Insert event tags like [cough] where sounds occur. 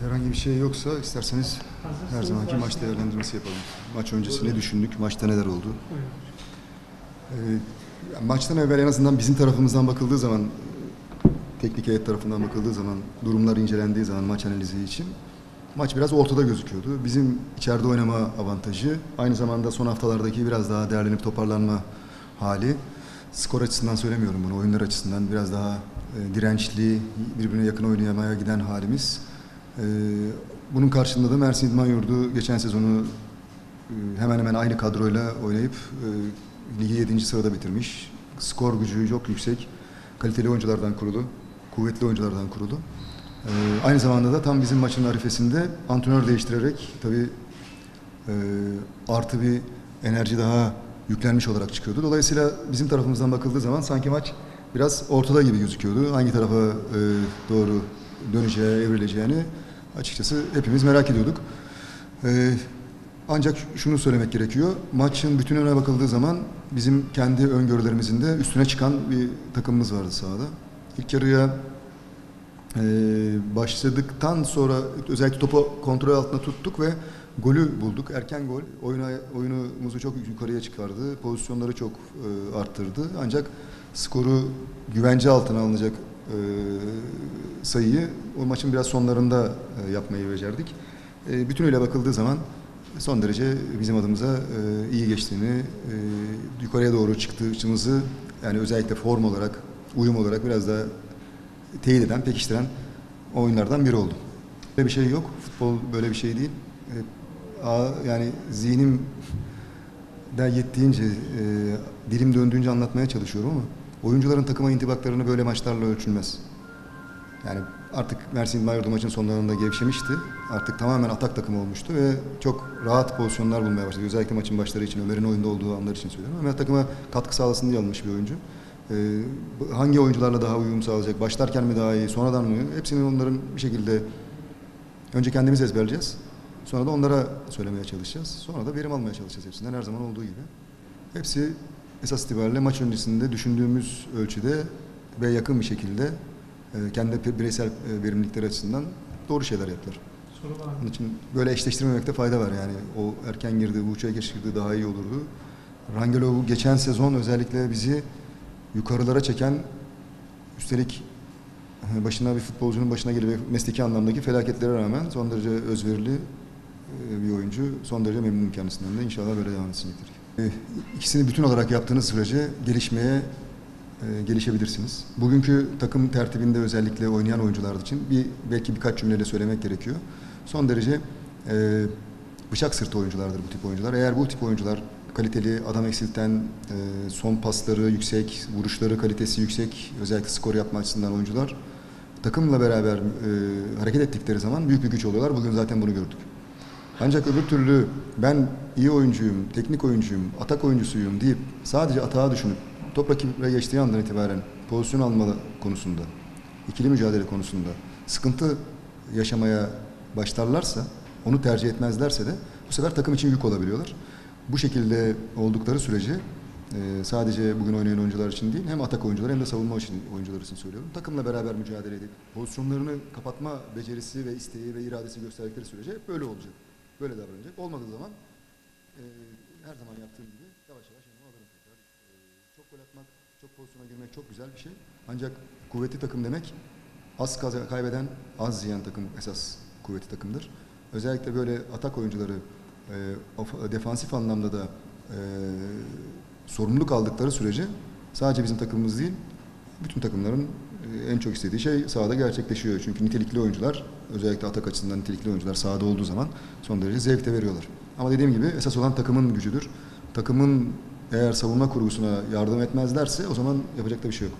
herhangi bir şey yoksa isterseniz her zamanki maç değerlendirmesi yapalım. Maç öncesi ne düşündük, maçta neler oldu? Ee, maçtan evvel en azından bizim tarafımızdan bakıldığı zaman, teknik heyet tarafından bakıldığı zaman, durumlar incelendiği zaman maç analizi için maç biraz ortada gözüküyordu. Bizim içeride oynama avantajı, aynı zamanda son haftalardaki biraz daha değerlenip toparlanma hali. Skor açısından söylemiyorum bunu, oyunlar açısından biraz daha e, dirençli, birbirine yakın oynamaya giden halimiz. E, bunun karşılığında da Mersin İdman Yurdu geçen sezonu e, hemen hemen aynı kadroyla oynayıp e, ligi 7. sırada bitirmiş. Skor gücü çok yüksek. Kaliteli oyunculardan kurulu, kuvvetli oyunculardan kurulu. E, aynı zamanda da tam bizim maçın arifesinde antrenör değiştirerek tabii e, artı bir enerji daha yüklenmiş olarak çıkıyordu. Dolayısıyla bizim tarafımızdan bakıldığı zaman sanki maç biraz ortada gibi gözüküyordu. Hangi tarafa doğru döneceği, evrileceğini açıkçası hepimiz merak ediyorduk. E, ancak şunu söylemek gerekiyor. Maçın bütününe bakıldığı zaman bizim kendi öngörülerimizin de üstüne çıkan bir takımımız vardı sahada. İlk yarıya e, başladıktan sonra özellikle topu kontrol altında tuttuk ve golü bulduk. Erken gol oyuna, oyunumuzu çok yukarıya çıkardı. Pozisyonları çok e, arttırdı. Ancak skoru güvence altına alınacak e, sayıyı o maçın biraz sonlarında e, yapmayı becerdik. E, bütünüyle bakıldığı zaman son derece bizim adımıza e, iyi geçtiğini, yukarıya doğru çıktığımızı yani özellikle form olarak, uyum olarak biraz daha teyit eden, pekiştiren oyunlardan biri oldu. Böyle bir şey yok. Futbol böyle bir şey değil. Yani zihnim [laughs] de yettiğince, dilim döndüğünce anlatmaya çalışıyorum ama oyuncuların takıma intibaklarını böyle maçlarla ölçülmez. Yani artık Mersin İdman Yurdu maçın sonlarında gevşemişti. Artık tamamen atak takımı olmuştu ve çok rahat pozisyonlar bulmaya başladı. Özellikle maçın başları için, Ömer'in oyunda olduğu anlar için söylüyorum. Ömer takıma katkı sağlasın diye alınmış bir oyuncu. Ee, hangi oyuncularla daha uyum sağlayacak, başlarken mi daha iyi, sonradan mı? Hepsini onların bir şekilde önce kendimiz ezberleyeceğiz. Sonra da onlara söylemeye çalışacağız. Sonra da verim almaya çalışacağız hepsinden her zaman olduğu gibi. Hepsi esas itibariyle maç öncesinde düşündüğümüz ölçüde ve yakın bir şekilde kendi bireysel e, verimlilikleri açısından doğru şeyler yaptılar. Onun için böyle eşleştirmemekte fayda var yani. O erken girdi, bu uçağa geç girdi daha iyi olurdu. Rangelo geçen sezon özellikle bizi yukarılara çeken üstelik başına bir futbolcunun başına gelip mesleki anlamdaki felaketlere rağmen son derece özverili e, bir oyuncu. Son derece memnunum kendisinden de. İnşallah böyle devam edecektir. E, İkisini bütün olarak yaptığınız sürece gelişmeye e, gelişebilirsiniz. Bugünkü takım tertibinde özellikle oynayan oyuncular için bir belki birkaç cümleyle söylemek gerekiyor. Son derece e, bıçak sırtı oyunculardır bu tip oyuncular. Eğer bu tip oyuncular kaliteli, adam eksilten, e, son pasları yüksek, vuruşları kalitesi yüksek, özellikle skor yapma açısından oyuncular takımla beraber e, hareket ettikleri zaman büyük bir güç oluyorlar. Bugün zaten bunu gördük. Ancak öbür türlü ben iyi oyuncuyum, teknik oyuncuyum, atak oyuncusuyum deyip sadece atağa düşünüp top rakibe geçtiği andan itibaren pozisyon alma konusunda, ikili mücadele konusunda sıkıntı yaşamaya başlarlarsa, onu tercih etmezlerse de bu sefer takım için yük olabiliyorlar. Bu şekilde oldukları sürece e, sadece bugün oynayan oyuncular için değil, hem atak oyuncuları hem de savunma için oyuncular için söylüyorum. Takımla beraber mücadele edip pozisyonlarını kapatma becerisi ve isteği ve iradesi gösterdikleri sürece böyle olacak. Böyle davranacak. Olmadığı zaman e, her zaman yaptığım gibi gol atmak, çok pozisyona girmek çok güzel bir şey. Ancak kuvvetli takım demek az kaybeden, az yiyen takım esas kuvvetli takımdır. Özellikle böyle atak oyuncuları e, of- defansif anlamda da e, sorumluluk aldıkları sürece sadece bizim takımımız değil, bütün takımların e, en çok istediği şey sahada gerçekleşiyor. Çünkü nitelikli oyuncular, özellikle atak açısından nitelikli oyuncular sahada olduğu zaman son derece zevk de veriyorlar. Ama dediğim gibi esas olan takımın gücüdür. Takımın eğer savunma kurgusuna yardım etmezlerse o zaman yapacak da bir şey yok.